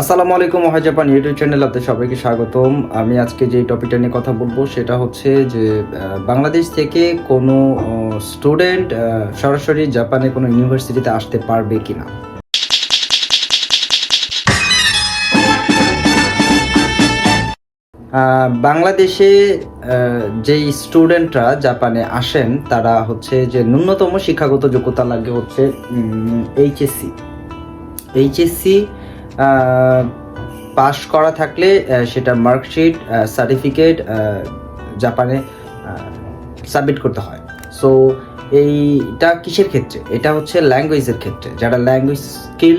আসসালামু আলাইকুম ওয়াহ Japan YouTube channel আপনাদের সবাইকে স্বাগতম। আমি আজকে যে টপিকটা নিয়ে কথা বলব সেটা হচ্ছে যে বাংলাদেশ থেকে কোনো স্টুডেন্ট সরাসরি জাপানে কোনো ইউনিভার্সিটিতে আসতে পারবে কিনা? আহ, বাংলাদেশে যেই স্টুডেন্টরা জাপানে আসেন তারা হচ্ছে যে ন্যূনতম শিক্ষাগত যোগ্যতা লাগে হচ্ছে এইচএসসি এইচএসসি পাশ করা থাকলে সেটা মার্কশিট সার্টিফিকেট জাপানে সাবমিট করতে হয়। সো এইটা কিসের ক্ষেত্রে? এটা হচ্ছে ল্যাঙ্গুয়েজের ক্ষেত্রে। যারা ল্যাঙ্গুয়েজ স্কিল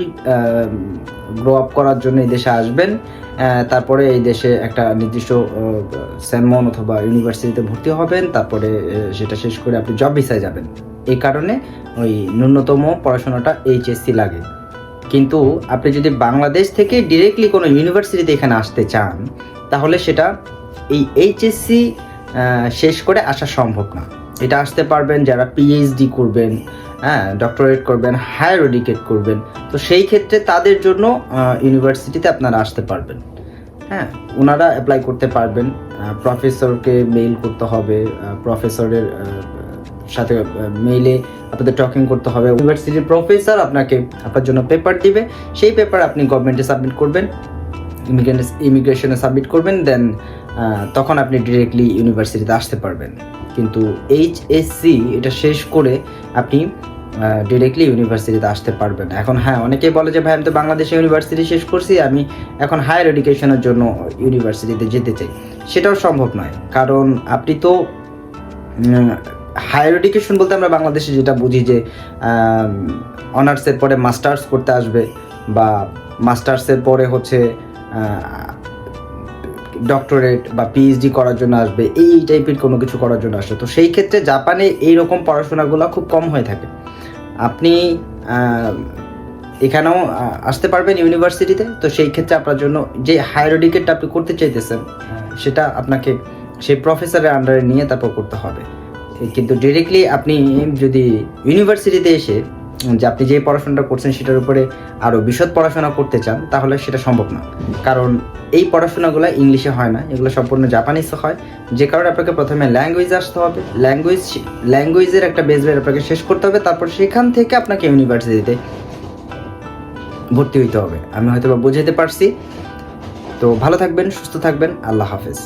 গ্রো আপ করার জন্য এই দেশে আসবেন তারপরে এই দেশে একটা নির্দিষ্ট স্যানমন অথবা ইউনিভার্সিটিতে ভর্তি হবেন, তারপরে সেটা শেষ করে আপনি জব ভিসায় যাবেন। এই কারণে ওই ন্যূনতম পড়াশোনাটা এইচএসসি লাগে। কিন্তু আপনি যদি বাংলাদেশ থেকে ডিরেক্টলি কোনো ইউনিভার্সিটিতে এখানে আসতে চান, তাহলে সেটা এই এইচএসসি শেষ করে আসা সম্ভব না। এটা আসতে পারবেন যারা পিএইচডি করবেন হ্যাঁ ডক্টরেট করবেন হায়ার এডুকেট করবেন। তো সেই ক্ষেত্রে তাদের জন্য ইউনিভার্সিটিতে আপনারা আসতে পারবেন। হ্যাঁ ওনারা অ্যাপ্লাই করতে পারবেন। প্রফেসরকে মেইল করতে হবে প্রফেসরের সাথে মেইলে আপনাদের টকিং করতে হবে। ইউনিভার্সিটির প্রফেসর আপনাকে আপনার জন্য পেপার দিবে। সেই পেপার আপনি গভর্নমেন্টে সাবমিট করবেন ইমিগ্রেশনে সাবমিট করবেন দেন তখন আপনি ডিরেক্টলি ইউনিভার্সিটিতে আসতে পারবেন। কিন্তু এইচএসসি এটা শেষ করে আপনি ডিরেক্টলি ইউনিভার্সিটিতে আসতে পারবেন। এখন হ্যাঁ অনেকেই বলে যে, ভাই, আমি তো বাংলাদেশে ইউনিভার্সিটি শেষ করছি, আমি এখন হায়ার এডুকেশনের জন্য ইউনিভার্সিটিতে যেতে চাই। সেটাও সম্ভব নয়। কারণ আপনি তো হায়ার এডুকেশন বলতে আমরা বাংলাদেশে যেটা বুঝি যে অনার্সের পরে মাস্টার্স করতে আসবে বা মাস্টার্সের পরে হচ্ছে ডক্টরেট বা পিএইচডি করার জন্য আসবে, এই টাইপের কোনো কিছু করার জন্য আসে। তো সেই ক্ষেত্রে জাপানে এই রকম পড়াশোনাগুলো খুব কম হয়ে থাকে। আপনি এখানেও আসতে পারবেন ইউনিভার্সিটিতে তো সেই ক্ষেত্রে আপনার জন্য যে হায়ার এডুকেটটা আপনি করতে চাইতেছেন, সেটা আপনাকে সেই প্রফেসরের আন্ডারে নিয়ে তারপর করতে হবে। কিন্তু ডিরেক্টলি আপনি যদি ইউনিভার্সিটিতে এসে, যে আপনি যে পড়াশোনাটা করছেন সেটার উপরে আরও বিশদ পড়াশোনা করতে চান, তাহলে সেটা সম্ভব না। কারণ এই পড়াশোনাগুলো ইংলিশে হয় না, এগুলো সম্পূর্ণ জাপানিসে হয়। যে কারণে আপনাকে প্রথমে ল্যাঙ্গুয়েজ আসতে হবে ল্যাঙ্গুয়েজ ল্যাঙ্গুয়েজের একটা বেস বের আপনাকে শেষ করতে হবে, তারপর সেখান থেকে আপনাকে ইউনিভার্সিটিতে ভর্তি হইতে হবে। আমি হয়তো বা বুঝাতে পারছি। তো ভালো থাকবেন, সুস্থ থাকবেন, আল্লাহ হাফেজ।